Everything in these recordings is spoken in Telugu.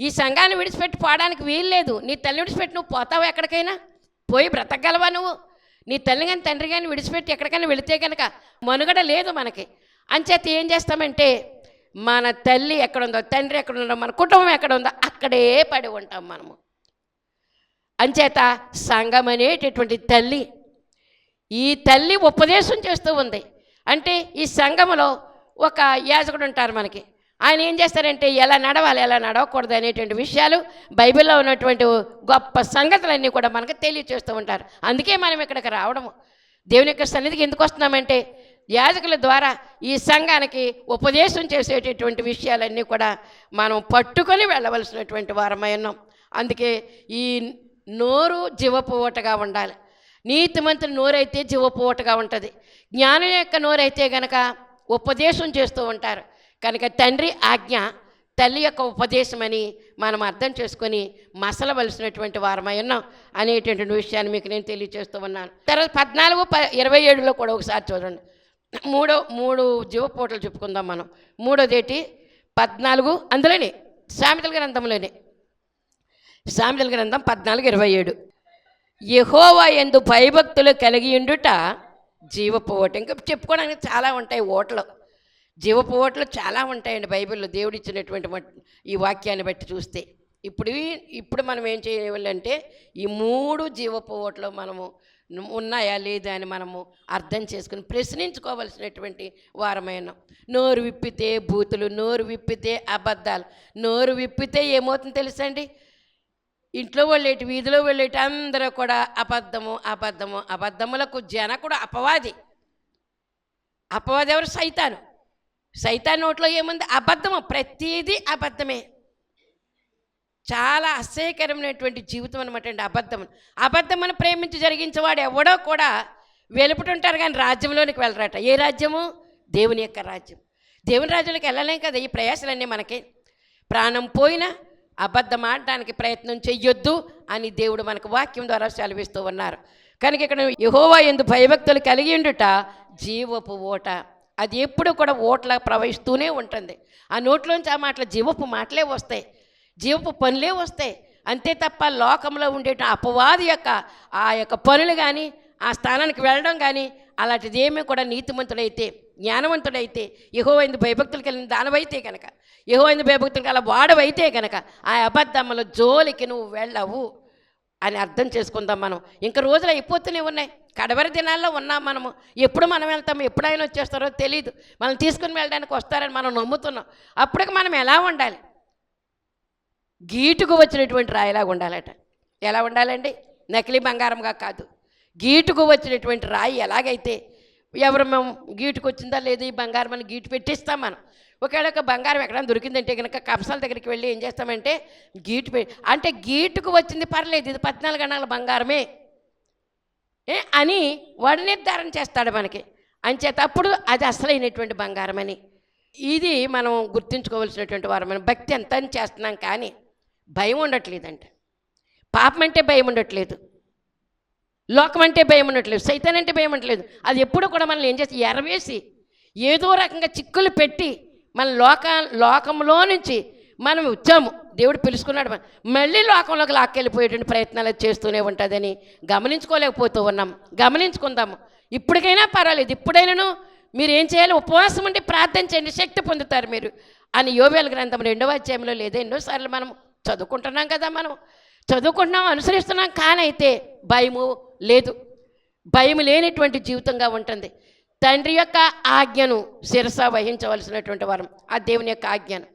ఈ సంఘాన్ని విడిచిపెట్టి పోవడానికి వీలు లేదు. నీ తల్లి విడిచిపెట్టి నువ్వు పోతావు ఎక్కడికైనా? పోయి బ్రతకగలవా నువ్వు? నీ తల్లి కానీ తండ్రి కానీ విడిచిపెట్టి ఎక్కడికైనా వెళితే కనుక మనుగడ లేదు మనకి. అంచేత ఏం చేస్తామంటే మన తల్లి ఎక్కడుందో తండ్రి ఎక్కడుందో మన కుటుంబం ఎక్కడుందో అక్కడే పడి ఉంటాం మనము. అంచేత సంఘం అనేటటువంటి తల్లి ఈ తల్లి ఉపదేశం చేస్తూ ఉంది. అంటే ఈ సంఘములో ఒక యాజకుడు ఉంటారు మనకి. ఆయన ఏం చేస్తారంటే ఎలా నడవాలి ఎలా నడవకూడదు అనేటువంటి విషయాలు బైబిల్లో ఉన్నటువంటి గొప్ప సంగతులన్నీ కూడా మనకు తెలియచేస్తూ ఉంటారు. అందుకే మనం ఇక్కడికి రావడము. దేవుని యొక్క సన్నిధికి ఎందుకు వస్తున్నామంటే యాజకుల ద్వారా ఈ సంఘానికి ఉపదేశం చేసేటటువంటి విషయాలన్నీ కూడా మనం పట్టుకొని వెళ్ళవలసినటువంటి వారమై ఉన్నాం. అందుకే ఈ నోరు జీవపు ఊటగా ఉండాలి. నీతిమంతుని నోరైతే జీవపు ఊటగా ఉంటుంది. జ్ఞానం యొక్క నోరైతే గనక ఉపదేశం చేస్తూ ఉంటారు. కనుక తండ్రి ఆజ్ఞ తల్లి యొక్క ఉపదేశమని మనం అర్థం చేసుకొని మసలవలసినటువంటి వారమై ఉన్నాం అనేటటువంటి విషయాన్ని మీకు నేను తెలియజేస్తూ ఉన్నాను. తర్వాత పద్నాలుగు ప ఇరవై ఏడులో కూడా ఒకసారి చూడండి. మూడో మూడు జీవపోటలు చెప్పుకుందాం మనం. మూడోదేటి? పద్నాలుగు అందులోనే సామెతల గ్రంథంలోనే. సామెతల గ్రంథం పద్నాలుగు ఇరవై ఏడు. యహోవా ఎందు భయభక్తులు కలిగి ఉండుట జీవపు ఓట ఇంకా చెప్పుకోవడానికి చాలా ఉంటాయి ఓటలు. జీవపు చాలా ఉంటాయండి బైబిల్లో. దేవుడు ఇచ్చినటువంటి ఈ వాక్యాన్ని బట్టి చూస్తే. ఇప్పుడు ఇప్పుడు మనం ఏం చేయాలంటే ఈ మూడు జీవపు మనము ఉన్నాయా లేదా అని మనము అర్థం చేసుకుని ప్రశ్నించుకోవలసినటువంటి వారమైన. నోరు విప్పితే బూతులు నోరు విప్పితే అబద్ధాలు నోరు విప్పితే ఏమవుతుందో తెలుసండి ఇంట్లో వెళ్ళేటి వీధిలో వెళ్ళేటి అందరూ కూడా అబద్ధము అబద్ధము అబద్ధములకు జనకుడు అపవాది. అపవాది ఎవరు? సైతాను. సైతాన్ నోట్లో ఏముంది? అబద్ధము. ప్రతీదీ అబద్ధమే. చాలా అసహ్యకరమైనటువంటి జీవితం అనమాట అండి అబద్ధం అబద్ధమని ప్రేమించి జరిగించేవాడు ఎవడో కూడా వెలుపుటుంటారు కానీ రాజ్యంలోనికి వెళ్ళరట. ఏ రాజ్యము? దేవుని యొక్క రాజ్యం. దేవుని రాజ్యంలోకి వెళ్ళలేం కదా? ఈ ప్రయాసాలన్నీ మనకి. ప్రాణం పోయినా అబద్ధం ఆడటానికి ప్రయత్నం చెయ్యొద్దు అని దేవుడు మనకు వాక్యం ద్వారా సెలవిస్తూ ఉన్నారు. కనుక ఇక్కడ యహోవా ఎందు భయభక్తులు కలిగి ఉండుట జీవపు ఓట. అది ఎప్పుడు కూడా ఓట్లా ప్రవహిస్తూనే ఉంటుంది. ఆ నోట్లోంచి ఆ మాటలు జీవపు మాటలే వస్తాయి. జీవపు పనులే వస్తాయి. అంతే తప్ప లోకంలో ఉండే అపవాది యొక్క ఆ యొక్క పనులు కానీ ఆ స్థానానికి వెళ్ళడం కానీ అలాంటిది ఏమీ కూడా నీతిమంతుడైతే జ్ఞానవంతుడైతే యహోవైంది భయభక్తులు కలిగిన దానవైతే కనుక యహోవైంది భయభక్తులు కల వాడవైతే కనుక ఆ అబద్ధముల జోలికి నువ్వు వెళ్ళవు. అని అర్థం చేసుకుందాం మనం. ఇంకా రోజులు అయిపోతూనే ఉన్నాయి. కడవరి దినాల్లో ఉన్నాం మనము. ఎప్పుడు మనం వెళ్తాము ఎప్పుడు ఆయన వచ్చేస్తారో తెలియదు మనం తీసుకుని వెళ్ళడానికి వస్తారని మనం నమ్ముతున్నాం. అప్పటికి మనం ఎలా ఉండాలి? గీటుకు వచ్చినటువంటి రాయిలాగా ఉండాలట. ఎలా ఉండాలండి? నకిలీ బంగారంగా కాదు. గీటుకు వచ్చినటువంటి రాయి ఎలాగైతే ఎవరు మేము గీటుకు వచ్చిందా లేదు ఈ బంగారం అని గీటు పెట్టిస్తాం మనం. ఒకవేళ ఒక బంగారం ఎక్కడైనా దొరికిందంటే కనుక కప్సాల దగ్గరికి వెళ్ళి ఏం చేస్తామంటే గీటు అంటే గీటుకు వచ్చింది పర్లేదు ఇది పద్నాలుగు గణాల బంగారమే. ఏ అని వాడు నిర్ధారణ చేస్తాడు మనకి. అంచేత అప్పుడు అది అసలైనటువంటి బంగారం అని ఇది మనం గుర్తుంచుకోవాల్సినటువంటి వారు. మనం భక్తి ఎంత అని చేస్తున్నాం కానీ భయం ఉండట్లేదంట. పాపం అంటే భయం ఉండట్లేదు. లోకం అంటే భయం ఉండట్లేదు. సైతాన్ అంటే భయం ఉండట్లేదు. అది ఎప్పుడు కూడా మనల్ని ఏం చేసి ఎరవేసి ఏదో రకంగా చిక్కులు పెట్టి మన లోక లోకంలో నుంచి మనం వచ్చాము. దేవుడు పిలుచుకున్నాడు మళ్ళీ లోకంలోకి లాక్కెళ్ళిపోయేటువంటి ప్రయత్నాలు చేస్తూనే ఉంటుందని గమనించుకోలేకపోతూ ఉన్నాం. గమనించుకుందాము. ఇప్పటికైనా పర్వాలేదు. ఇప్పుడైనాను మీరు ఏం చేయాలి? ఉపవాసం ఉండి ప్రార్థన చేయండి. శక్తి పొందుతారు మీరు. అని యోవేల గ్రంథం రెండవ అధ్యాయంలో లేదా ఎన్నోసార్లు మనం చదువుకుంటున్నాం కదా మనం చదువుకుంటున్నాం అనుసరిస్తున్నాం. కానైతే భయము లేదు. భయం లేనిటువంటి జీవితంగా ఉంటుంది. తండ్రి యొక్క ఆజ్ఞను శిరస వహించవలసినటువంటి వారం ఆ దేవుని యొక్క ఆజ్ఞను.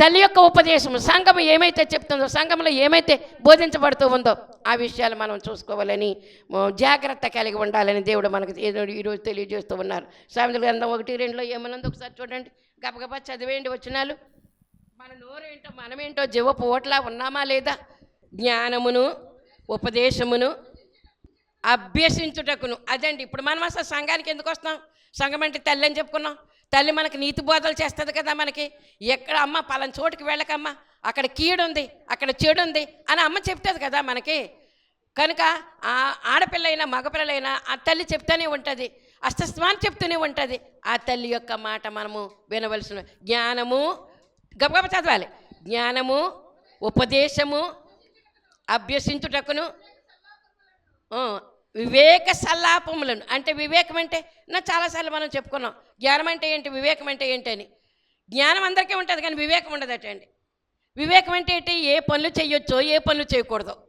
తల్లి యొక్క ఉపదేశం సంఘం ఏమైతే చెప్తుందో సంఘంలో ఏమైతే బోధించబడుతూ ఉందో ఆ విషయాలు మనం చూసుకోవాలని జాగ్రత్త కలిగి ఉండాలని దేవుడు మనకు ఈరోజు తెలియజేస్తూ ఉన్నారు. సామెతల గ్రంథం ఒకటి రెండులో ఏమన్నది ఒకసారి చూడండి. గబగబా చదివేయండి వచ్చినాలు మన నోరేంటో మనమేంటో జీవపు ఓట్లా ఉన్నామా లేదా? జ్ఞానమును ఉపదేశమును అభ్యసించుటకును. అదండి ఇప్పుడు మనం అసలు సంఘానికి ఎందుకు వస్తాం? సంఘం అంటే తల్లి అని చెప్పుకున్నాం. తల్లి మనకి నీతి బోధలు చేస్తుంది కదా మనకి. ఎక్కడ అమ్మ పలానా చోటుకి వెళ్ళకమ్మా. అక్కడ కీడు ఉంది అక్కడ చెడు ఉంది అని అమ్మ చెప్తుంది కదా మనకి. కనుక ఆ ఆడపిల్లైనా మగపిల్లలైనా ఆ తల్లి చెప్తూనే ఉంటుంది. అస్తస్మాన్ చెప్తూనే ఉంటుంది. ఆ తల్లి యొక్క మాట మనము వినవలసిన జ్ఞానము. గబగబ చదవాలి. జ్ఞానము ఉపదేశము అభ్యసించుటకును వివేక సల్లాపములను. అంటే వివేకం అంటే నా చాలాసార్లు మనం చెప్పుకున్నాం జ్ఞానం అంటే ఏంటి వివేకం అంటే ఏంటి అని. జ్ఞానం అందరికీ ఉంటుంది కానీ వివేకం ఉండదట అండి. వివేకం అంటే ఏంటి ఏ పనులు చేయొచ్చో ఏ పనులు చేయకూడదో.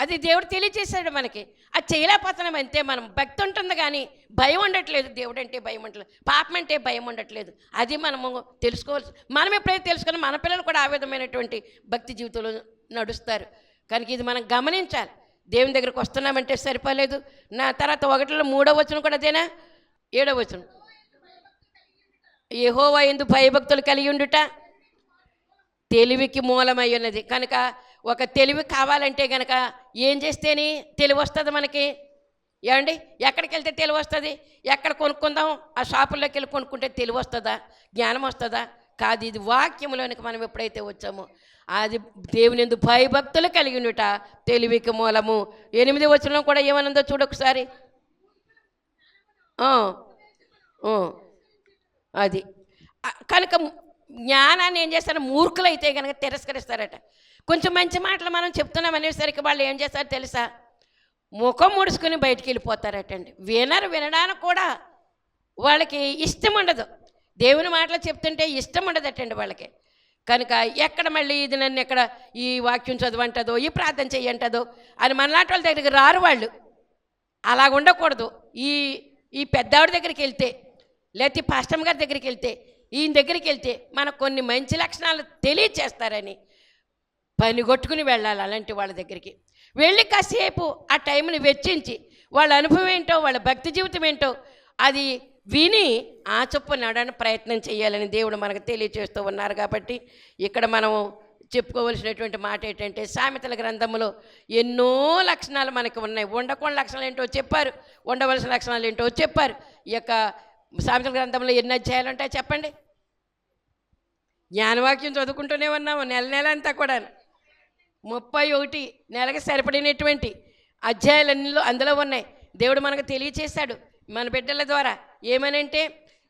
అది దేవుడు తెలియచేశాడు మనకి. అది చేయలేకపోతున్నాం అంతే మనం. భక్తి ఉంటుంది కానీ భయం ఉండట్లేదు. దేవుడు అంటే భయం ఉండట్లేదు. పాపం అంటే భయం ఉండట్లేదు. అది మనము తెలుసుకోవాల్సి మనం ఎప్పుడైతే తెలుసుకుని మన పిల్లలు కూడా ఆ విధమైనటువంటి భక్తి జీవితంలో నడుస్తారు. కనుక ఇది మనం గమనించాలి. దేవుని దగ్గరకు వస్తున్నామంటే సరిపోలేదు. నా తర్వాత ఒకటిలో మూడో వచనం కూడా అదేనా? ఏడో వచనం. యెహోవా ఎందు భయభక్తులు కలిగి ఉండుట తెలివికి మూలమై ఉన్నది. కనుక ఒక తెలివి కావాలంటే కనుక ఏం చేస్తేనే తెలివి వస్తుంది మనకి? ఏమండి? ఎక్కడికి వెళ్తే తెలివి వస్తుంది? ఎక్కడ కొనుక్కుందాం? ఆ షాపుల్లోకి వెళ్ళి కొనుక్కుంటే తెలివి వస్తుందా? జ్ఞానం వస్తుందా? కాదు ఇది వాక్యంలోనికి మనం ఎప్పుడైతే వచ్చామో అది దేవుని ఎందు భయభక్తులు కలిగి తెలివికి మూలము. ఎనిమిది వచ్చిన కూడా ఏమనుందో చూడొకసారి అది. కనుక జ్ఞానాన్ని ఏం చేస్తారు? మూర్ఖులైతే కనుక తిరస్కరిస్తారట. కొంచెం మంచి మాటలు మనం చెప్తున్నాం అనేసరికి వాళ్ళు ఏం చేస్తారు తెలుసా? ముఖం ముడుచుకుని బయటికి వెళ్ళిపోతారటండి. వినరు వినడానికి కూడా వాళ్ళకి ఇష్టం ఉండదు దేవుని మాటలు చెప్తుంటే ఇష్టం ఉండదటండి వాళ్ళకి. కనుక ఎక్కడ మళ్ళీ ఇది నన్ను ఎక్కడ ఈ వాక్యం చదవంటదో ఈ ప్రార్థన చెయ్యంటదో అని మనలాంటి వాళ్ళ దగ్గరికి రారు వాళ్ళు. అలా ఉండకూడదు. ఈ ఈ పెద్దవాడి దగ్గరికి వెళ్తే లేకపోతే పాస్టమ్ గారి దగ్గరికి వెళ్తే ఈయన దగ్గరికి వెళ్తే మనకు కొన్ని మంచి లక్షణాలు తెలియచేస్తారని పని కొట్టుకుని వెళ్ళాలి అలాంటి వాళ్ళ దగ్గరికి. వెళ్ళి కాసేపు ఆ టైంని వెచ్చించి వాళ్ళ అనుభవం ఏంటో వాళ్ళ భక్తి జీవితం ఏంటో అది విని ఆ చొప్పు నడని ప్రయత్నం చేయాలని దేవుడు మనకు తెలియచేస్తూ ఉన్నారు కాబట్టి ఇక్కడ మనం చెప్పుకోవలసినటువంటి మాట ఏంటంటే సామెతల గ్రంథంలో ఎన్నో లక్షణాలు మనకి ఉన్నాయి. ఉండకుండా లక్షణాలు ఏంటో చెప్పారు. ఉండవలసిన లక్షణాలు ఏంటో చెప్పారు. ఈ యొక్క సామెతల గ్రంథంలో ఎన్ని అధ్యాయాలు ఉంటాయి చెప్పండి. జ్ఞానవాక్యం చదువుకుంటూనే ఉన్నాము. నెల నెల అంతా కూడా ముప్పై ఒకటి నెలకి సరిపడినటువంటి అధ్యాయాలన్నీలో అందులో ఉన్నాయి. దేవుడు మనకు తెలియచేశాడు. మన బిడ్డల ద్వారా ఏమనంటే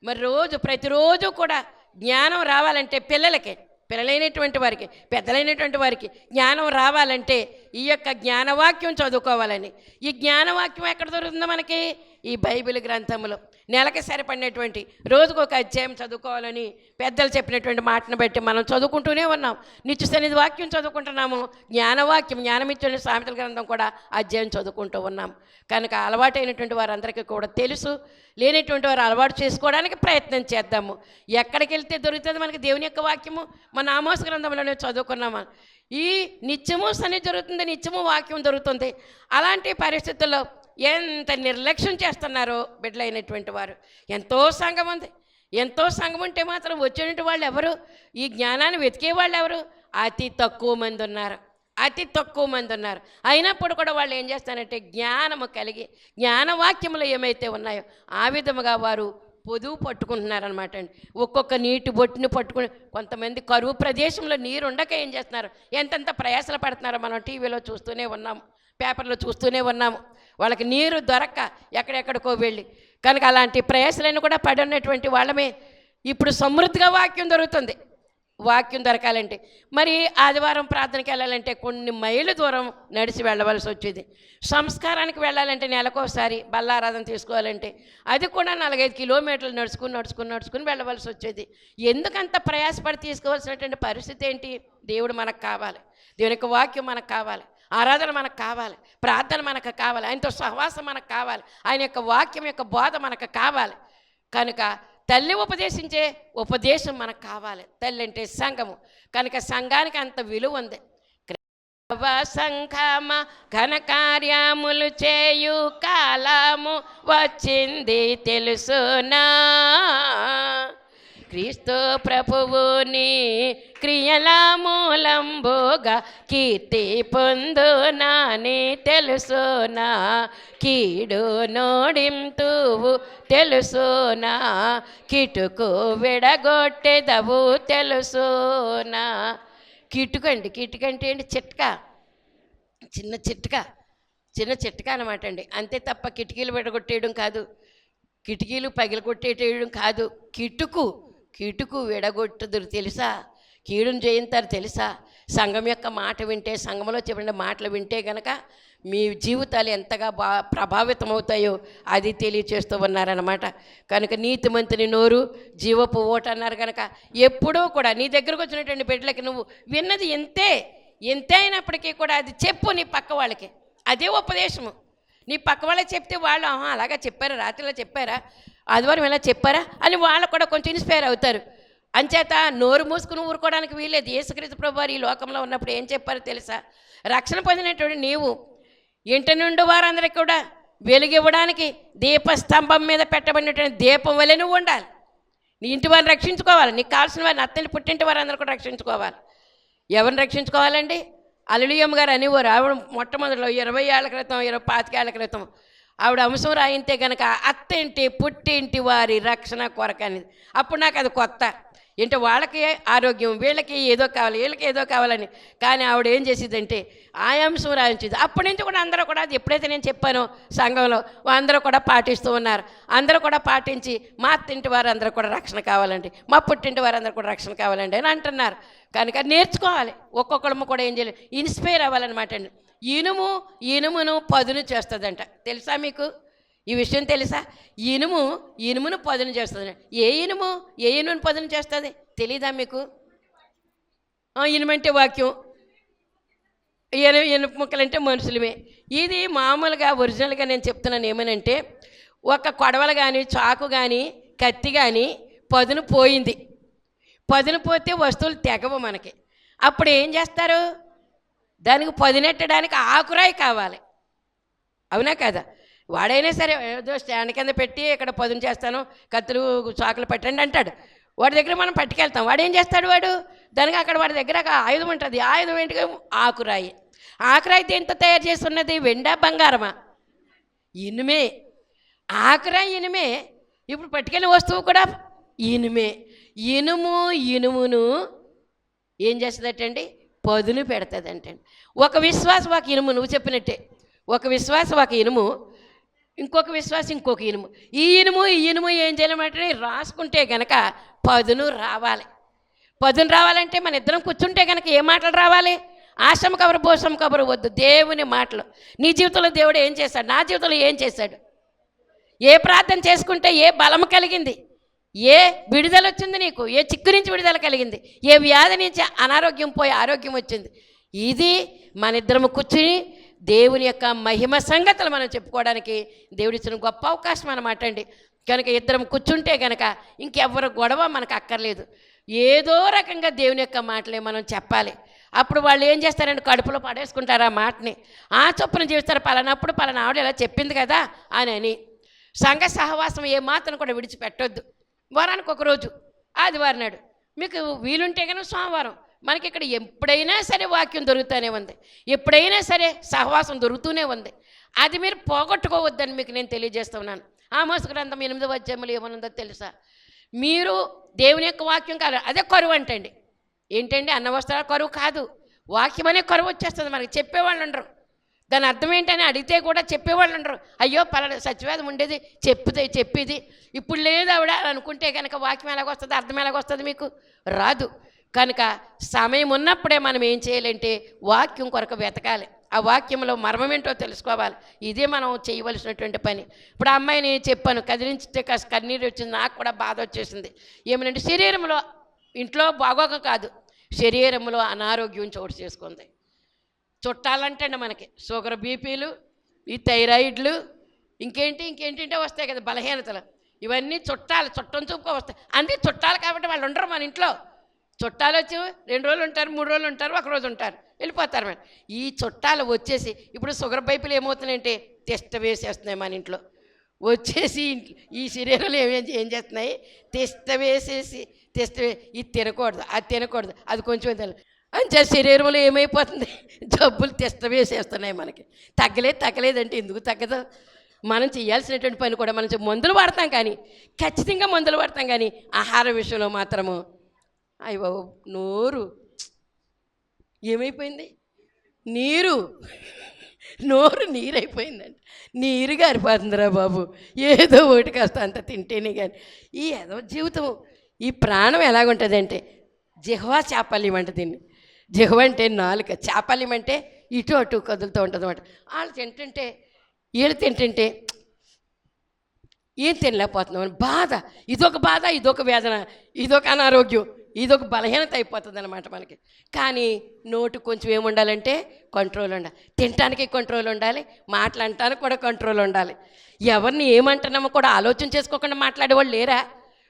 మరి రోజు ప్రతిరోజు కూడా జ్ఞానం రావాలంటే పిల్లలకి పిల్లలైనటువంటి వారికి పెద్దలైనటువంటి వారికి జ్ఞానం రావాలంటే ఈ యొక్క జ్ఞానవాక్యం చదువుకోవాలని. ఈ జ్ఞానవాక్యం ఎక్కడ దొరుకుతుందో మనకి? ఈ బైబిల్ గ్రంథంలో నెలకి సరిపడినటువంటి రోజుకు ఒక అధ్యాయం చదువుకోవాలని పెద్దలు చెప్పినటువంటి మాటను బట్టి మనం చదువుకుంటూనే ఉన్నాం. నిత్య సన్నిధి వాక్యం చదువుకుంటున్నాము. జ్ఞానవాక్యం జ్ఞానమిచ్చిన సామెతల గ్రంథం కూడా అధ్యాయం చదువుకుంటూ ఉన్నాం. కనుక అలవాటైనటువంటి వారందరికీ కూడా తెలుసు. లేనటువంటి వారు అలవాటు చేసుకోవడానికి ప్రయత్నం చేద్దాము. ఎక్కడికి వెళ్తే దొరుకుతుంది మనకి దేవుని యొక్క వాక్యము? మన ఆమోస గ్రంథంలోనే చదువుకున్నాము? ఈ నిత్యము సన్నిధి జరుగుతుంది నిత్యము వాక్యం దొరుకుతుంది అలాంటి పరిస్థితుల్లో ఎంత నిర్లక్ష్యం చేస్తున్నారో బిడ్డలైనటువంటి వారు. ఎంతో సంఘం ఉంది. ఎంతో సంఘం ఉంటే మాత్రం వచ్చేటువంటి వాళ్ళు ఎవరు? ఈ జ్ఞానాన్ని వెతికే వాళ్ళు ఎవరు? అతి తక్కువ మంది ఉన్నారు. అతి తక్కువ మంది ఉన్నారు. అయినప్పుడు కూడా వాళ్ళు ఏం చేస్తారంటే జ్ఞానము కలిగి జ్ఞానవాక్యములు ఏమైతే ఉన్నాయో ఆ విధముగా వారు పొదువు పట్టుకుంటున్నారనమాట అండి. ఒక్కొక్క నీటి బొట్టుని పట్టుకుని కొంతమంది కరువు ప్రదేశంలో నీరు ఉండక ఏం చేస్తున్నారు? ఎంతెంత ప్రయాసలు పడుతున్నారో మనం టీవీలో చూస్తూనే ఉన్నాము పేపర్లో చూస్తూనే ఉన్నాము వాళ్ళకి నీరు దొరక్క ఎక్కడెక్కడికో వెళ్ళి. కనుక అలాంటి ప్రయాసలన్నీ కూడా పడి ఉన్నటువంటి వాళ్ళమే. ఇప్పుడు సమృద్ధిగా వాక్యం దొరుకుతుంది. వాక్యం దొరకాలంటే. మరి ఆదివారం ప్రార్థనకి వెళ్ళాలంటే కొన్ని మైళ్ళ దూరం నడిచి వెళ్ళవలసి వచ్చేది. సంస్కారానికి వెళ్ళాలంటే నెలకోసారి బల్లారాధన తీసుకోవాలంటే అది కూడా నాలుగైదు కిలోమీటర్లు నడుచుకుని నడుచుకుని నడుచుకుని వెళ్ళవలసి వచ్చేది. ఎందుకంత ప్రయాసపడి తీసుకోవాల్సినటువంటి పరిస్థితి ఏంటి? దేవుడు మనకు కావాలి. దేవుని యొక్క వాక్యం మనకు కావాలి. ఆరాధన మనకు కావాలి. ప్రార్థన మనకు కావాలి. ఆయనతో సహవాసం మనకు కావాలి. ఆయన యొక్క వాక్యం యొక్క బోధ మనకు కావాలి. కనుక తల్లి ఉపదేశించే ఉపదేశం మనకు కావాలి. తల్లి అంటే సంఘము. కనుక సంఘానికి అంత విలువ ఉంది. సంఘమ ఘన కార్యములు చేయు కాలము వచ్చింది తెలుసునా? క్రీస్తు ప్రభువుని క్రియల మూలంబుగా కీర్తి పొందునాని తెలుసునా? కీడు నోడింతువు తెలుసునా? కిటుకు విడగొట్టెదవు తెలుసునా? కిటుకండి కిటుకంటే ఏంటి? చిట్కా. చిన్న చిట్కా. చిన్న చిట్కా అనమాట అండి. అంతే తప్ప కిటికీలు విడగొట్టేయడం కాదు. కిటికీలు పగిలి కాదు. కిటుకు కిటుకు విడగొట్టుదురు తెలుసా? కీడును జయింతారు తెలుసా? సంఘం యొక్క మాట వింటే సంఘంలో చెప్పిన మాటలు వింటే గనక మీ జీవితాలు ఎంతగా బా ప్రభావితం అవుతాయో అది తెలియచేస్తూ ఉన్నారనమాట కనుక నీతిమంతుని నోరు జీవపు ఓట అన్నారు కనుక ఎప్పుడూ కూడా నీ దగ్గరకు వచ్చినటువంటి బిడ్డలకి నువ్వు విన్నది ఎంతే? ఎంతే అయినప్పటికీ కూడా అది చెప్పు నీ పక్క వాళ్ళకి. అదే ఉపదేశము. నీ పక్క వాళ్ళకి చెప్తే వాళ్ళు అలాగా చెప్పారా? రాత్రిలో చెప్పారా? ఆదివారం ఇలా చెప్పారా? అని వాళ్ళు కూడా కొంచెం ఇన్స్పైర్ అవుతారు. అంచేత నోరు మూసుకుని ఊరుకోవడానికి వీలేదు యేసుక్రీస్తు ప్రభువారు ఈ లోకంలో ఉన్నప్పుడు ఏం చెప్పారో తెలుసా? రక్షణ పొందినటువంటి నీవు ఇంటి నుండి వారందరికీ కూడా వెలుగివ్వడానికి దీపస్తంభం మీద పెట్టబడినటువంటి దీపం వలె నువ్వు ఉండాలి. నీ ఇంటి వారిని రక్షించుకోవాలి. నీకు కావాల్సిన వారిని అత్తని పుట్టింటి వారందరూ కూడా రక్షించుకోవాలి. ఎవరిని రక్షించుకోవాలండి? అలలియమ్మ గారు అనేవారు ఆవిడ మొట్టమొదటిలో ఇరవై ఏళ్ళ క్రితం ఇరవై పాతికేళ్ళ క్రితం ఆవిడ అంశం రాయింటే కనుక అత్తేంటి పుట్టింటి వారి రక్షణ కొరకనేది అప్పుడు నాకు అది కొత్త. ఏంటో వాళ్ళకి ఆరోగ్యం వీళ్ళకి ఏదో కావాలి వీళ్ళకి ఏదో కావాలని. కానీ ఆవిడ ఏం చేసేదంటే ఆ అంశం రాయించేది. అప్పటి నుంచి కూడా అందరూ కూడా అది ఎప్పుడైతే నేను చెప్పానో సంఘంలో అందరూ కూడా పాటిస్తూ ఉన్నారు. అందరూ కూడా పాటించి మా అత్తింటి వారు అందరూ కూడా రక్షణ కావాలండి. మా పుట్టింటి వారు అందరూ కూడా రక్షణ కావాలండి అని అంటున్నారు. కనుక నేర్చుకోవాలి. ఒక్కొక్కళ్ళము కూడా ఏం చేయాలి? ఇన్స్పైర్ అవ్వాలన్నమాట అండి. ఇనుము ఇనుమును పదును చేస్తుందంట. తెలుసా మీకు? ఈ విషయం తెలుసా? ఇనుము ఇనుమును పదును చేస్తుంది ఏ ఇనుము? ఏ ఇనుమును పదును చేస్తుంది? తెలీదా మీకు? ఇనుమంటే వాక్యం. ఇనుము ఇనుప ముక్కలంటే మనుషులమే. ఇది మామూలుగా ఒరిజినల్గా నేను చెప్తున్నాను ఏమనంటే ఒక కొడవలు కానీ చాకు కానీ కత్తి కానీ పదును పోయింది. పదును పోతే వస్తువులు తెగవు మనకి. అప్పుడు ఏం చేస్తారు? దానికి పొదినెట్టడానికి ఆకురాయి కావాలి. అవునా కదా? వాడైనా సరే ఏదో స్టాండ్ కింద పెట్టి ఇక్కడ పదును చేస్తాను కత్తులు చాకులు పెట్టండి అంటాడు. వాడి దగ్గర మనం పట్టుకెళ్తాం. వాడు ఏం చేస్తాడు వాడు? దానికి అక్కడ వాడి దగ్గర ఆయుధం ఉంటుంది. ఆయుధం ఏంటి ఆకురాయి. ఆకురాయి దేంతో తయారు చేసి ఉన్నది వెండా బంగారమా? ఇనుమే. ఆకురాయి ఇనుమే. ఇప్పుడు పట్టుకెళ్ళిన వస్తువు కూడా ఇనుమే. ఇనుము ఇనుమును ఏం చేస్తుందటండి? పదును పెడుతుందంటండి. ఒక విశ్వాసం ఒక ఇనుము నువ్వు చెప్పినట్టే. ఒక విశ్వాసం ఒక ఇనుము ఇంకొక విశ్వాసం ఇంకొక ఇనుము. ఈ ఇనుము ఈ ఇనుము ఏం చేయాలంటే రాసుకుంటే గనక పదును రావాలి. పదును రావాలంటే మన ఇద్దరం కూర్చుంటే కనుక ఏ మాటలు రావాలి? ఆశ్రమ కబరు భూషం కబరు వద్దు. దేవుని మాటలు. నీ జీవితంలో దేవుడు ఏం చేశాడు? నా జీవితంలో ఏం చేశాడు? ఏ ప్రార్థన చేసుకుంటే ఏ బలం కలిగింది? ఏ విడుదల వచ్చింది నీకు? ఏ చిక్కు నుంచి విడుదల కలిగింది? ఏ వ్యాధి నుంచి అనారోగ్యం పోయి ఆరోగ్యం వచ్చింది? ఇది మన ఇద్దరము కూర్చుని దేవుని యొక్క మహిమ సంగతులు మనం చెప్పుకోవడానికి దేవుడిచ్చిన గొప్ప అవకాశం అన్నమాట అండి. కనుక ఇద్దరం కూర్చుంటే కనుక ఇంకెవ్వరు గొడవ మనకు అక్కర్లేదు. ఏదో రకంగా దేవుని యొక్క మాటలే మనం చెప్పాలి. అప్పుడు వాళ్ళు ఏం చేస్తారండి? కడుపులో పడేసుకుంటారు ఆ మాటని. ఆ చొప్పున జీవిస్తారు. పలానప్పుడు పలానా ఆవిడ ఇలా చెప్పింది కదా అని అని. సంఘ సహవాసం ఏ మాత్రం కూడా విడిచిపెట్టొద్దు. వారానికి ఒకరోజు ఆదివారం నాడు. మీకు వీలుంటే కనుక సోమవారం. మనకి ఇక్కడ ఎప్పుడైనా సరే వాక్యం దొరుకుతూనే ఉంది. ఎప్పుడైనా సరే సహవాసం దొరుకుతూనే ఉంది. అది మీరు పోగొట్టుకోవద్దని మీకు నేను తెలియజేస్తున్నాను. ఆ మోస గ్రంథం ఎనిమిదో అధ్యాయంలో ఏమనుందో తెలుసా? మీరు దేవుని యొక్క వాక్యం కాదు అదే కరువు అంటండి. ఏంటండి? అన్న వస్త్రాల కరువు కాదు. వాక్యం అనే కరువు వచ్చేస్తుంది. మనకి చెప్పేవాళ్ళు ఉండరు. దాని అర్థం ఏంటని అడిగితే కూడా చెప్పేవాళ్ళు ఉండరు. అయ్యో పలానా సత్యవేదం ఉండేది చెప్తే చెప్పేది. ఇప్పుడు లేదు ఆవిడ అనుకుంటే కనుక వాక్యం ఎలాగొస్తుంది అర్థం ఎలాగొస్తుంది మీకు? రాదు. కనుక సమయం ఉన్నప్పుడే మనం ఏం చేయాలంటే వాక్యం కొరకు వెతకాలి. ఆ వాక్యంలో మర్మం ఏంటో తెలుసుకోవాలి. ఇదే మనం చేయవలసినటువంటి పని. ఇప్పుడు ఆ అమ్మాయిని చెప్పాను కదిలించితే కాస్త కన్నీరు వచ్చింది నాకు కూడా బాధ వచ్చేసింది. ఏమనంటే శరీరంలో ఇంట్లో బాగోక కాదు శరీరంలో అనారోగ్యం చోటు చేసుకుంది. చుట్టాలంటే మనకి. షుగర్ బీపీలు ఈ థైరాయిడ్లు ఇంకేంటి ఇంకేంటింటే వస్తాయి కదా బలహీనతలు. ఇవన్నీ చుట్టాలు చుట్టం చూపుకో వస్తాయి. అందుకే చుట్టాలు కాబట్టి వాళ్ళు ఉండరు మన ఇంట్లో. చుట్టాలు వచ్చి రెండు రోజులు ఉంటారు మూడు రోజులు ఉంటారు ఒక రోజు ఉంటారు. వెళ్ళిపోతారు మరి. ఈ చుట్టాలు వచ్చేసి ఇప్పుడు షుగర్ పైపులు ఏమవుతున్నాయంటే టెస్ట్ వేసేస్తున్నాయి మన ఇంట్లో. వచ్చేసి ఇంట్లో- ఈ శరీరాలు ఏమేం ఏం చేస్తున్నాయి? టెస్ట్ వేసేసి టెస్ట్ ఇది తినకూడదు అది తినకూడదు అది కొంచెం తిన అంతే శరీరంలో ఏమైపోతుంది? జబ్బులు టెస్ట్ వేసేస్తున్నాయి మనకి. తగ్గలేదు తగ్గలేదంటే ఎందుకు తగ్గదు? మనం చేయాల్సినటువంటి పని కూడా మనం మందులు వాడతాం కానీ ఖచ్చితంగా మందులు వాడతాం కానీ ఆహార విషయంలో మాత్రము అయ్యో నోరు ఏమైపోయింది? నీరు. నోరు నీరైపోయిందండి నీరు గారిపోతుందిరా బాబు. ఏదో ఒకటి కాస్త అంత తింటేనే కానీ ఈ ఏదో జీవితం ఈ ప్రాణం ఎలాగుంటుందంటే జిహ్వా చేపల్లి వంట దీన్ని జిహ్వ అంటే నాలుక చాపల్యం అంటే ఇటు అటు కదులుతూ ఉంటుంది అనమాట వాళ్ళు తింటుంటే వీళ్ళు తింటుంటే ఏం తినలేకపోతున్నాం అని బాధ. ఇదొక బాధ ఇదొక వేదన ఇదొక అనారోగ్యం ఇదొక బలహీనత అయిపోతుంది అనమాట మనకి. కానీ నోటు కొంచెం ఏముండాలంటే కంట్రోల్ ఉండాలి. తినటానికి కంట్రోల్ ఉండాలి మాట్లాడటానికి కూడా కంట్రోల్ ఉండాలి. ఎవరిని ఏమంటున్నామో కూడా ఆలోచన చేసుకోకుండా మాట్లాడేవాళ్ళు లేరా?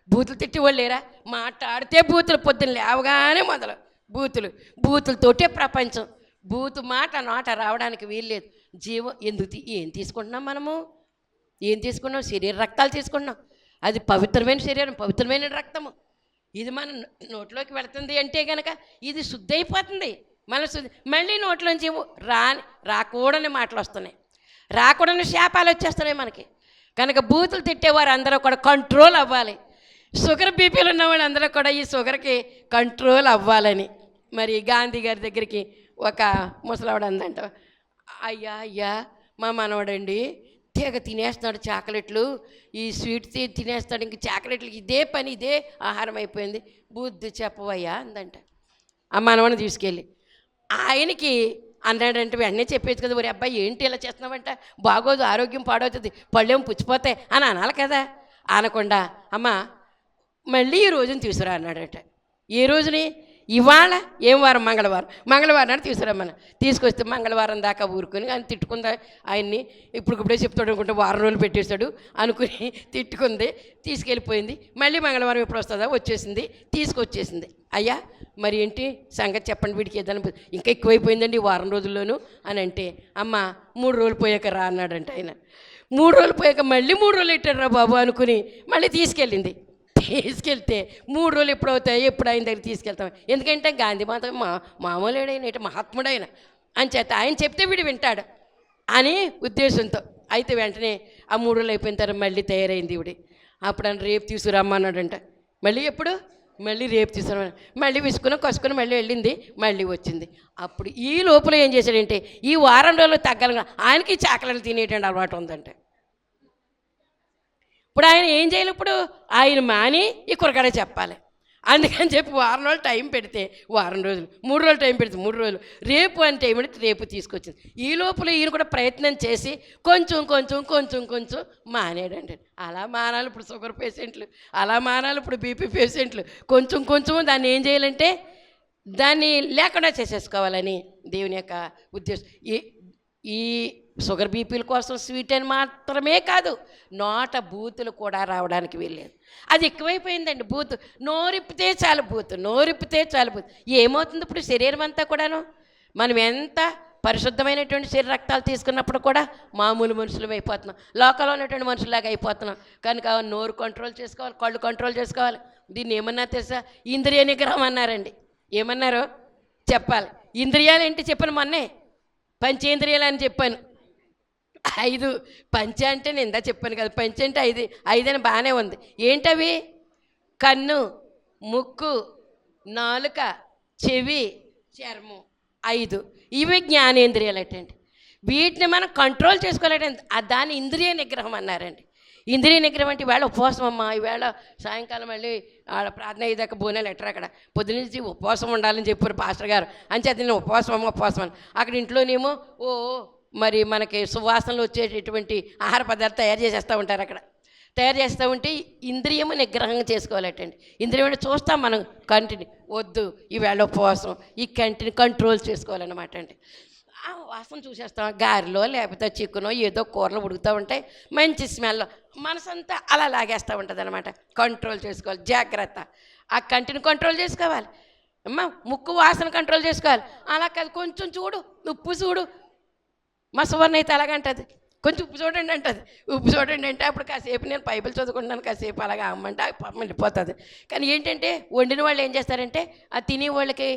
బూతులు తిట్టేవాళ్ళు లేరా? మాట్లాడితే బూతులు పొద్దున్న లేవగానే మొదలు. బూతులు బూతులతోటే ప్రపంచం. బూతు మాట నోట రావడానికి వీల్లేదు. జీవం ఎందుకు ఏం తీసుకుంటున్నాం మనము? ఏం తీసుకున్నాం? శరీర రక్తాలు తీసుకున్నాం అది పవిత్రమైన శరీరం పవిత్రమైన రక్తము. ఇది మన నోట్లోకి వెళుతుంది అంటే కనుక ఇది శుద్ధి అయిపోతుంది. మన శుద్ధి మళ్ళీ నోట్లోంచి రా రాకూడని మాటలు వస్తున్నాయి. రాకూడని శాపాలు వచ్చేస్తున్నాయి మనకి. కనుక బూతులు తిట్టేవారు అందరూ కూడా కంట్రోల్ అవ్వాలి. షుగర్ బీపీలు ఉన్న వాళ్ళు అందరూ కూడా ఈ షుగర్కి కంట్రోల్ అవ్వాలని. మరి గాంధీ గారి దగ్గరికి ఒక ముసలావిడ అందంట అయ్యా అయ్యా మా మనవడండి తీగ తినేస్తున్నాడు చాక్లెట్లు ఈ స్వీట్ తినేస్తాడు ఇంక చాక్లెట్లు ఇదే పని ఇదే ఆహారం అయిపోయింది బుద్ధి చెప్పవయ్యా అందంట. ఆ మనవని తీసుకెళ్ళి ఆయనకి అన్నాడంటే వెంటనే చెప్పేది కదా ఒరే అబ్బాయి ఏంటి ఇలా చేస్తున్నావంట? బాగోదు ఆరోగ్యం పాడవుతుంది పళ్ళేం పుచ్చిపోతాయి అని అనాలి కదా అనకుండా అమ్మ మళ్ళీ ఈ రోజుని తీసుకురా అన్నాడట. ఏ రోజుని? ఇవాళ ఏం వారం? మంగళవారం. మంగళవారం నాడు తీసుకురమ్మను. తీసుకొస్తే మంగళవారం దాకా ఊరుకొని ఆయన తిట్టుకుందా ఆయన్ని ఇప్పుడుకిప్పుడే చెప్తాడు అనుకుంటే వారం రోజులు పెట్టేశాడు అనుకుని తిట్టుకుంది. తీసుకెళ్ళిపోయింది. మళ్ళీ మంగళవారం ఎప్పుడు వస్తుందా? వచ్చేసింది. తీసుకొచ్చేసింది. అయ్యా మరి ఏంటి సంగతి చెప్పండి వీడికి ఏదైనా ఇంకా ఎక్కువైపోయిందండి వారం రోజుల్లోనూ అని అంటే అమ్మ మూడు రోజులు పోయాక రా అన్నాడంట ఆయన. మూడు రోజులు పోయాక మళ్ళీ మూడు రోజులు ఇట్టాడు రా బాబు అనుకుని మళ్ళీ తీసుకెళ్ళింది. తీసుకెళ్తే మూడు రోజులు ఎప్పుడవుతాయి ఎప్పుడు ఆయన దగ్గర తీసుకెళ్తాం. ఎందుకంటే గాంధీ మాత మా మామూలుడైన మహాత్ముడైన. అని చేత ఆయన చెప్తే వీడు వింటాడు అని ఉద్దేశంతో. అయితే వెంటనే ఆ మూడు రోజులు అయిపోయిన తర్వాత మళ్ళీ తయారైంది ఇవిడి అప్పుడు ఆయన రేపు తీసుకురమ్మన్నాడంట మళ్ళీ ఎప్పుడు? మళ్ళీ రేపు తీసుకురమ్మని మళ్ళీ విసుకుని కసుకుని మళ్ళీ వెళ్ళింది మళ్ళీ వచ్చింది. అప్పుడు ఈ లోపల ఏం చేశాడంటే ఈ వారం రోజులు తగ్గాలి ఆయనకి చాకలలు తినేటండి అలవాటు ఉందంటే. ఇప్పుడు ఆయన ఏం చేయాలి ఇప్పుడు? ఆయన మాని ఈ కురకడే చెప్పాలి. అందుకని చెప్పి వారం రోజులు టైం పెడితే వారం రోజులు మూడు రోజులు టైం పెడితే మూడు రోజులు. రేపు అంటే ఏమిటి రేపు తీసుకొచ్చింది. ఈ లోపల ఈయన కూడా ప్రయత్నం చేసి కొంచెం కొంచెం కొంచెం కొంచెం మానేడండి అలా మానాలి ఇప్పుడు షుగర్ పేషెంట్లు అలా మానాలి ఇప్పుడు బీపీ పేషెంట్లు. కొంచెం కొంచెం దాన్ని ఏం చేయాలంటే దాన్ని లేకుండా చేసేసుకోవాలని దేవుని యొక్క ఉద్దేశం. ఈ ఈ షుగర్ బీపీల కోసం స్వీట్ అని మాత్రమే కాదు నోట బూతులు కూడా రావడానికి వీల్లేదు. అది ఎక్కువైపోయిందండి బూతు. నోరిప్పితే చాలు బూతు నోరిప్పితే చాలు బూతు. ఏమవుతుంది ఇప్పుడు శరీరం అంతా కూడాను? మనం ఎంత పరిశుద్ధమైనటువంటి శరీర రక్తాలు తీసుకున్నప్పుడు కూడా మామూలు మనుషులు అయిపోతున్నాం. లోకంలో ఉన్నటువంటి మనుషులాగా అయిపోతున్నాం. కనుక నోరు కంట్రోల్ చేసుకోవాలి కళ్ళు కంట్రోల్ చేసుకోవాలి. దీన్ని ఏమన్నా తెలుసా? ఇంద్రియ నిగ్రహం అన్నారండి. ఏమన్నారు? చెప్పాలి. ఇంద్రియాలు ఏంటి చెప్పను మొన్నే? పంచేంద్రియాలు అని చెప్పాను. ఐదు. పంచ అంటే నేను ఇందా చెప్పాను కదా. పంచ అంటే ఐదు. ఐదు అని బాగానే ఉంది. ఏంటవి? కన్ను ముక్కు నాలుక చెవి చర్మం. ఐదు. ఇవి జ్ఞానేంద్రియాలు అటండి వీటిని మనం కంట్రోల్ చేసుకోవాలంటే దాన్ని ఇంద్రియ నిగ్రహం అన్నారండి. ఇంద్రియ నిగ్రహం అంటే ఈవేళ ఉపవాసం అమ్మ. ఈవేళ సాయంకాలం మళ్ళీ ఆడ ప్రార్థన అయ్యేదాకా బోనాలు ఎట్టరు అక్కడ. పొద్దునుంచి ఉపవాసం ఉండాలని చెప్పారు పాస్టర్ గారు. అంచేత నేను ఉపవాసం అమ్మ ఉపవాసం అని. అక్కడ ఇంట్లోనేమో ఓ మరి మనకి సువాసనలు వచ్చేటటువంటి ఆహార పదార్థాలు తయారు చేసేస్తూ ఉంటారు అక్కడ. తయారు చేస్తూ ఉంటే ఇంద్రియము నిగ్రహంగా చేసుకోవాలటండి. ఇంద్రియం అంటే చూస్తాం మనం కంటిని. వద్దు ఈవేళ ఉపవాసం. ఈ కంటిని కంట్రోల్ చేసుకోవాలన్నమాట అండి ఆ వాసన చూసేస్తాం. గారెలో లేకపోతే చికెనో ఏదో కూరలు ఉడుకుతూ ఉంటాయి. మంచి స్మెల్ మనసంతా అలా లాగేస్తూ ఉంటుంది అనమాట కంట్రోల్ చేసుకోవాలి. జాగ్రత్త. ఆ కంటిని కంట్రోల్ చేసుకోవాలి. అమ్మ ముక్కు వాసన కంట్రోల్ చేసుకోవాలి. అలా కాదు కొంచెం చూడు ఉప్పు చూడు మా సువర్ణ అయితే అలాగంటది. కొంచెం ఉప్పు చూడండి అంటది. ఉప్పు చూడండి అంటే అప్పుడు కాసేపు నేను పైపులు చదువుకుంటాను కాసేపు అలాగా అమ్మంటే పాపం వెళ్ళిపోతుంది. కానీ ఏంటంటే వండిన వాళ్ళు ఏం చేస్తారంటే ఆ తినే వాళ్ళకి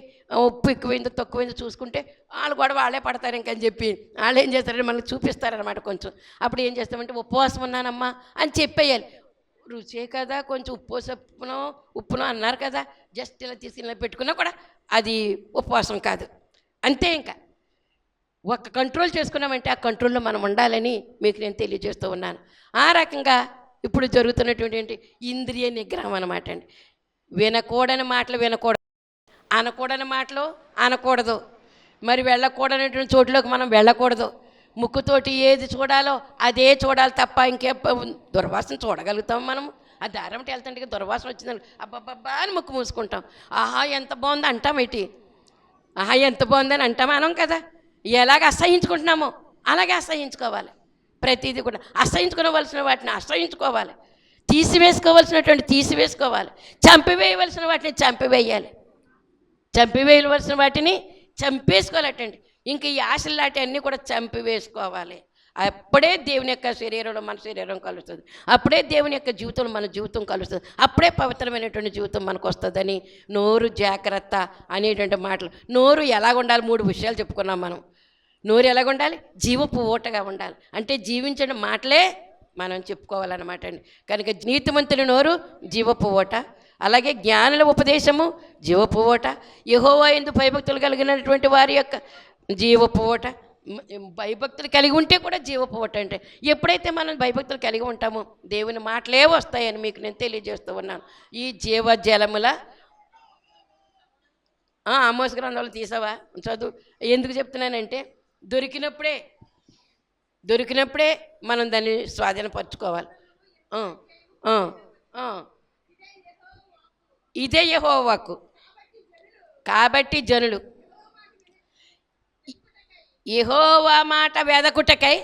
ఉప్పు ఎక్కువైందో తక్కువైందో చూసుకుంటే వాళ్ళు కూడా వాళ్ళే పడతారు ఇంకని చెప్పి వాళ్ళు ఏం చేస్తారంటే మనకు చూపిస్తారనమాట కొంచెం. అప్పుడు ఏం చేస్తామంటే ఉపవాసం ఉన్నానమ్మా అని చెప్పేయాలి. రుచే కదా కొంచెం ఉప్పు సప్పునో ఉప్పునో అన్నారు కదా జస్ట్ ఇలా తీసి ఇలా పెట్టుకున్నా కూడా అది ఉపవాసం కాదు. అంతే ఇంకా. ఒక్క కంట్రోల్ చేసుకున్నామంటే ఆ కంట్రోల్లో మనం ఉండాలని మీకు నేను తెలియజేస్తూ ఉన్నాను. ఆ రకంగా ఇప్పుడు జరుగుతున్నటువంటి ఏంటి? ఇంద్రియ నిగ్రహం అనమాట అండి. వినకూడని మాటలు వినకూడదు. అనకూడని మాటలు అనకూడదు. మరి వెళ్ళకూడనటువంటి చోట్లోకి మనం వెళ్ళకూడదు. ముక్కుతోటి ఏది చూడాలో అదే చూడాలి తప్ప ఇంకే దుర్వాసన చూడగలుగుతాం మనం ఆ దారం వెళ్తుంటే దుర్వాసన వచ్చిందని అబ్బబ్బబ్బా అని ముక్కు మూసుకుంటాం. ఆహా ఎంత బాగుంది అంటాం ఏంటి ఆహా ఎంత బాగుందని అంటాం అనం కదా. ఎలాగ అసహించుకుంటున్నామో అలాగే అసహించుకోవాలి. ప్రతిదీ కూడా అసహించుకోవలసిన వాటిని అసహించుకోవాలి. తీసివేసుకోవలసినటువంటి తీసివేసుకోవాలి. చంపివేయవలసిన వాటిని చంపివేయాలి. చంపివేయవలసిన వాటిని చంపేసుకోవాలటండి ఇంక ఈ ఆశలు లాంటి అన్నీ కూడా చంపివేసుకోవాలి. అప్పుడే దేవుని యొక్క శరీరంలో మన శరీరం కలుస్తుంది. అప్పుడే దేవుని యొక్క జీవితంలో మన జీవితం కలుస్తుంది. అప్పుడే పవిత్రమైనటువంటి జీవితం మనకు వస్తుందని నోరు జాగ్రత్త అనేటువంటి మాటలు. నోరు ఎలాగ ఉండాలి మూడు విషయాలు చెప్పుకున్నాం మనం. నోరు ఎలాగ ఉండాలి? జీవపు ఊటగా ఉండాలి. అంటే జీవించిన మాటలే మనం చెప్పుకోవాలన్నమాట అండి. కనుక నీతిమంతుని నోరు జీవపు ఓట అలాగే జ్ఞానుల ఉపదేశము జీవపు ఓట యహోవా ఎందు భయభక్తులు కలిగినటువంటి వారి యొక్క జీవపు ఓట భయభక్తులు కలిగి ఉంటే కూడా జీవపు ఓట అంటే. ఎప్పుడైతే మనం భయభక్తులు కలిగి ఉంటామో దేవుని మాటలే వస్తాయని మీకు నేను తెలియజేస్తూ ఉన్నాను. ఈ జీవ జలముల ఆ, ఆమోస్ గ్రంథాలు తీసావా? చదువు ఎందుకు చెప్తున్నానంటే దొరికినప్పుడే దొరికినప్పుడే మనం దాన్ని స్వాధీనపరచుకోవాలి ఇదే యహోవాకు. కాబట్టి జనులు యహోవా మాట వెదకుటకై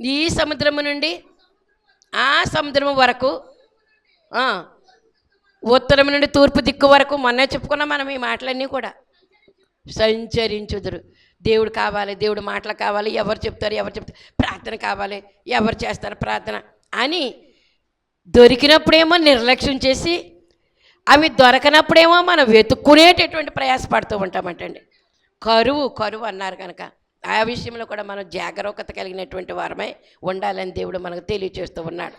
ఈ సముద్రము నుండి ఆ సముద్రము వరకు ఉత్తరం నుండి తూర్పు దిక్కు వరకు మొన్న చెప్పుకున్నాం మనం ఈ మాటలన్నీ కూడా. సంచరించుదురు. దేవుడు కావాలి దేవుడు మాటలు కావాలి ఎవరు చెప్తారు ఎవరు చెప్తారు ప్రార్థన కావాలి ఎవరు చేస్తారు ప్రార్థన అని దొరికినప్పుడేమో నిర్లక్ష్యం చేసి అవి దొరకనప్పుడేమో మనం వెతుక్కునేటటువంటి ప్రయాసపడుతూ ఉంటామంటండి. కరువు కరువు అన్నారు కనుక ఆ విషయంలో కూడా మనం జాగరూకత కలిగినటువంటి వారమై ఉండాలని దేవుడు మనకు తెలియచేస్తూ ఉన్నాడు.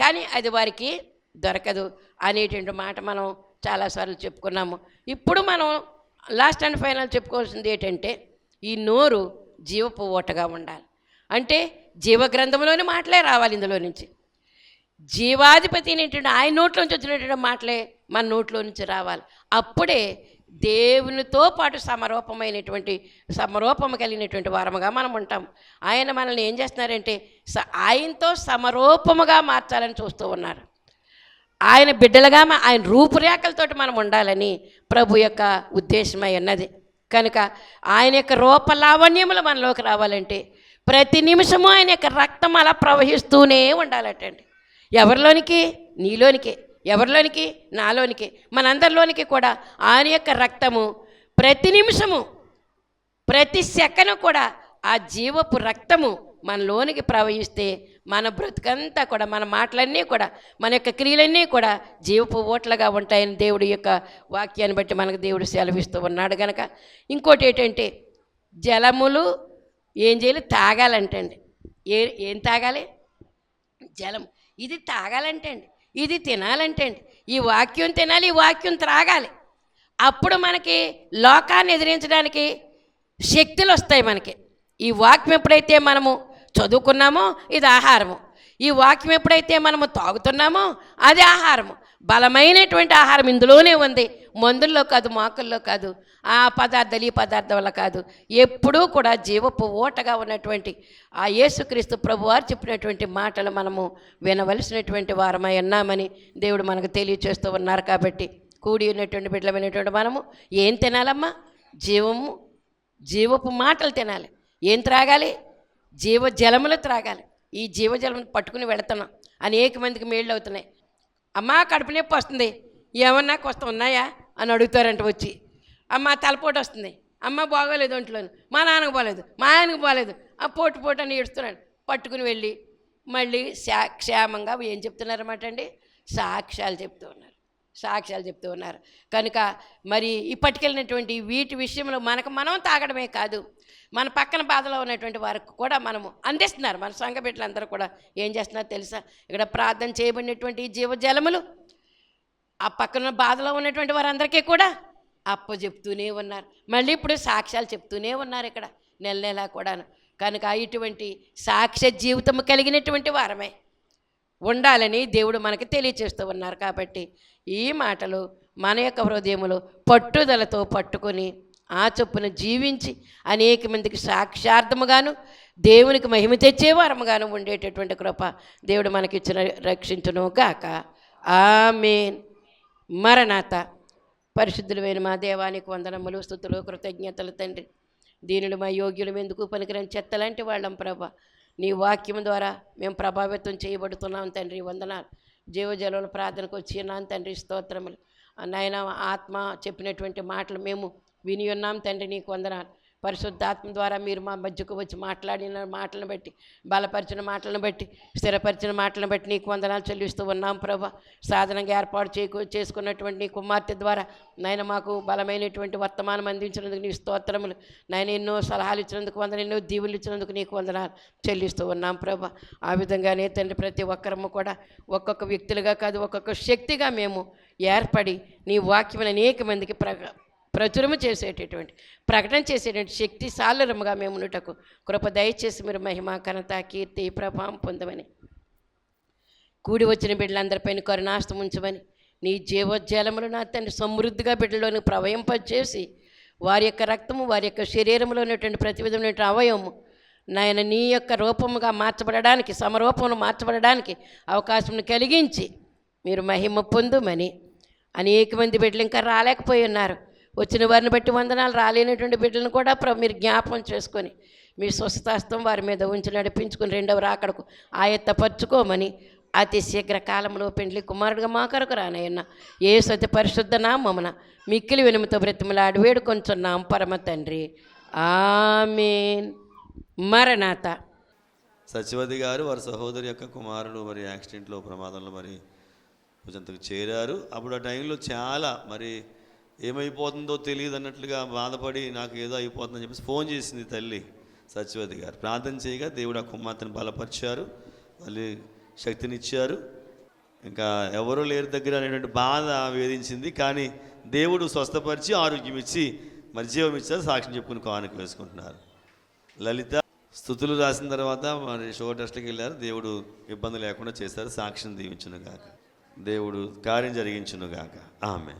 కానీ అది వారికి దొరకదు అనేటువంటి మాట మనం చాలాసార్లు చెప్పుకున్నాము. ఇప్పుడు మనం లాస్ట్ అండ్ ఫైనల్ చెప్పుకోవాల్సింది ఏంటంటే ఈ నోరు జీవపు ఓటగా ఉండాలి. అంటే జీవగ్రంథంలోని మాటలే రావాలి ఇందులో నుంచి. జీవాధిపతి అనేటువంటి ఆయన నోట్లో నుంచి వచ్చినటువంటి మాటలే మన నోట్లో నుంచి రావాలి. అప్పుడే దేవునితో పాటు సమరూపమైనటువంటి సమరూపము కలిగినటువంటి వారముగా మనం ఉంటాం. ఆయన మనల్ని ఏం చేస్తున్నారంటే స ఆయనతో సమరూపముగా మార్చాలని చూస్తూ ఉన్నారు. ఆయన బిడ్డలుగా ఆయన రూపురేఖలతోటి మనం ఉండాలని ప్రభు యొక్క ఉద్దేశమై ఉన్నది. కనుక ఆయన యొక్క రూపలావణ్యములు మనలోకి రావాలంటే ప్రతి నిమిషము ఆయన యొక్క రక్తం అలా ప్రవహిస్తూనే ఉండాలటండి. ఎవరిలోనికి? నీలోనికి. ఎవరిలోనికి? నాలోనికి. మనందరిలోనికి కూడా ఆయన యొక్క రక్తము ప్రతి నిమిషము ప్రతి సెకను కూడా ఆ జీవపు రక్తము మనలోనికి ప్రవహిస్తే మన బ్రతుకంతా కూడా మన మాటలన్నీ కూడా మన యొక్క క్రియలన్నీ కూడా జీవపు ఓట్లుగా ఉంటాయని దేవుడి యొక్క వాక్యాన్ని బట్టి మనకు దేవుడు సెలవిస్తూ ఉన్నాడు కనుక ఇంకోటి ఏంటంటే జలములు ఏం చేయాలి? తాగాలంటండి. ఏ ఏం తాగాలి? జలం ఇది తాగాలంటే అండి ఇది తినాలంటే అండి ఈ వాక్యం తినాలి ఈ వాక్యం త్రాగాలి. అప్పుడు మనకి లోకాన్ని ఎదిరించడానికి శక్తులు వస్తాయి మనకి. ఈ వాక్యం ఎప్పుడైతే మనము చదువుకున్నామో ఇది ఆహారము. ఈ వాక్యం ఎప్పుడైతే మనము తాగుతున్నామో అది ఆహారము. బలమైనటువంటి ఆహారం ఇందులోనే ఉంది. మందుల్లో కాదు మాకుల్లో కాదు ఆ పదార్థాలు ఈ పదార్థం వల్ల కాదు. ఎప్పుడూ కూడా జీవపు ఓటగా ఉన్నటువంటి ఆ యేసుక్రీస్తు ప్రభువారు చెప్పినటువంటి మాటలు మనము వినవలసినటువంటి వారమై ఉన్నామని దేవుడు మనకు తెలియచేస్తూ ఉన్నారు కాబట్టి కూడి ఉన్నటువంటి బిడ్డలమైనటువంటి మనము ఏం తినాలమ్మా? జీవము జీవపు మాటలు తినాలి. ఏం త్రాగాలి? జీవజలములు త్రాగాలి. ఈ జీవజలం పట్టుకుని వెళుతున్నాం. అనేక మందికి మేళ్ళు అవుతున్నాయి. అమ్మా కడుపు నొప్పి వస్తుంది. ఏమన్నా కొస్త ఉన్నాయా? అని అడుగుతారంట వచ్చి. అమ్మ తలపోటు వస్తుంది. అమ్మ బాగోలేదు ఒంట్లోని. మా నాన్నకు బాగోలేదు. మా ఆయనకు బాగోలేదు. ఆ పోటు పోటు అని ఏడుస్తున్నాడు. పట్టుకుని వెళ్ళి మళ్ళీ శా క్షేమంగా ఏం చెప్తున్నారన్నమాట అండి? సాక్ష్యాలు చెప్తూ ఉన్నారు. సాక్ష్యాలు చెప్తూ ఉన్నారు. కనుక మరి ఇప్పటికెళ్ళినటువంటి వీటి విషయంలో మనకు మనం తాగడమే కాదు మన పక్కన బాధలో ఉన్నటువంటి వారికి కూడా మనము అందిస్తున్నారు. మన సంఘ బిడ్డలందరూ కూడా ఏం చేస్తున్నారు తెలుసా? ఇక్కడ ప్రార్థన చేయబడినటువంటి జీవజలములు ఆ పక్కన బాధలో ఉన్నటువంటి వారందరికీ కూడా అప్పు చెప్తూనే ఉన్నారు. మళ్ళీ ఇప్పుడు సాక్ష్యాలు చెప్తూనే ఉన్నారు ఇక్కడ నెల నెలా కూడాను. కనుక ఇటువంటి సాక్ష్య జీవితం కలిగినటువంటి వారమే. ఉండాలని దేవుడు మనకి తెలియచేస్తూ ఉన్నారు కాబట్టి ఈ మాటలు మన యొక్క హృదయములో పట్టుదలతో పట్టుకొని ఆ చొప్పున జీవించి అనేక మందికి సాక్షార్థముగాను దేవునికి మహిమ తెచ్చే వారముగాను ఉండేటటువంటి కృప దేవుడు మనకిచ్చిన రక్షించును గాక ఆమేన్. మరణాత పరిశుద్ధులమైన మా దేవానికి వందనములు స్థుతులు కృతజ్ఞతలు తండ్రి. దీనిలో మా యోగ్యులు ఎందుకు పనికిరని చెత్తలాంటి వాళ్ళం ప్రభ. నీ వాక్యం ద్వారా మేము ప్రభావితం చేయబడుతున్నాం తండ్రి వందనాలు. జీవజలముల ప్రార్థనకు వచ్చి తండ్రి స్తోత్రములు. నాయన ఆత్మ చెప్పినటువంటి మాటలు మేము విని ఉన్నాం తండ్రి నీకు వందనాలు. పరిశుద్ధాత్మ ద్వారా మీరు మా మధ్యకు వచ్చి మాట్లాడిన మాటలను బట్టి బలపరిచిన మాటలను బట్టి స్థిరపరిచిన మాటలను బట్టి నీకు వందనాలు చెల్లిస్తూ ఉన్నాం ప్రభా. సాధనంగా ఏర్పాటు చేయకు చేసుకున్నటువంటి నీ కుమార్తె ద్వారా నాయన మాకు బలమైనటువంటి వర్తమానం అందించినందుకు నీ స్తోత్రములు. నాయన ఎన్నో సలహాలు ఇచ్చినందుకు వందన ఎన్నో దీవులు ఇచ్చినందుకు నీకు వందనాలు చెల్లిస్తూ ఉన్నాం ప్రభా. ఆ విధంగానే తండ్రి ప్రతి ఒక్కరము కూడా ఒక్కొక్క వ్యక్తులుగా కాదు ఒక్కొక్క శక్తిగా మేము ఏర్పడి నీ వాక్యం అనేక మందికి ప్ర ప్రచురము చేసేటటువంటి ప్రకటన చేసేటువంటి శక్తి సాలరముగా మేము ఉన్నటకు కృప దయచేసి మీరు మహిమ ఘనత కీర్తి ప్రభావం పొందమని. కూడి వచ్చిన బిడ్డలందరిపైన కరుణాస్తం ఉంచమని. నీ జీవోజ్జలములు నా తండ్రి సమృద్ధిగా బిడ్డలోని ప్రవయింపచేసి వారి యొక్క రక్తము వారి యొక్క శరీరంలో ఉన్నటువంటి ప్రతి విధమైనటువంటి అవయవము నాయన నీ యొక్క రూపముగా మార్చబడడానికి సమరూపమును మార్చబడడానికి అవకాశం కలిగించి మీరు మహిమ పొందుమని. అనేక మంది బిడ్డలు ఇంకా రాలేకపోయి ఉన్నారు. వచ్చిన వారిని బట్టి వందనాలు రాలేనటువంటి బిడ్డలను కూడా ప్రభు మీరు జ్ఞాపం చేసుకొని మీ స్వస్థాస్తం వారి మీద ఉంచి నడిపించుకుని రెండవ రాకడకు ఆయత్తపరుచుకోమని అతి శీఘ్ర కాలంలో పెండ్లి కుమారుడుగా మా కొరకు రానయ్యన్న. ఏ సతి పరిశుద్ధ నామమున మిక్కిలి వెనుమతో బ్రతిమలాడి వేడుకొంచున్నాం పరమ తండ్రి. ఆమెన్. మరణాత. సచివతి గారు వారి సహోదరి యొక్క కుమారుడు మరి యాక్సిడెంట్లో ప్రమాదంలో మరి చేరారు. అప్పుడు ఆ టైంలో చాలా మరి ఏమైపోతుందో తెలియదు అన్నట్లుగా బాధపడి నాకు ఏదో అయిపోతుందని చెప్పేసి ఫోన్ చేసింది తల్లి సత్యవతి గారు. ప్రార్థన చేయగా దేవుడు ఆ కుమార్తెను బలపరిచారు. మళ్ళీ శక్తినిచ్చారు. ఇంకా ఎవరూ లేరు దగ్గర అనేటువంటి బాధ వేధించింది. కానీ దేవుడు స్వస్థపరిచి ఆరోగ్యం ఇచ్చి మరి జీవం ఇచ్చారు సాక్ష్యం చెప్పుకుని కానుక వేసుకుంటున్నారు. లలిత స్థుతులు రాసిన తర్వాత మరి షుగర్ టెస్ట్కి వెళ్ళారు. దేవుడు ఇబ్బంది లేకుండా చేశారు. సాక్ష్యం దీవించును గాక దేవుడు కార్యం జరిగించును గాక ఆమె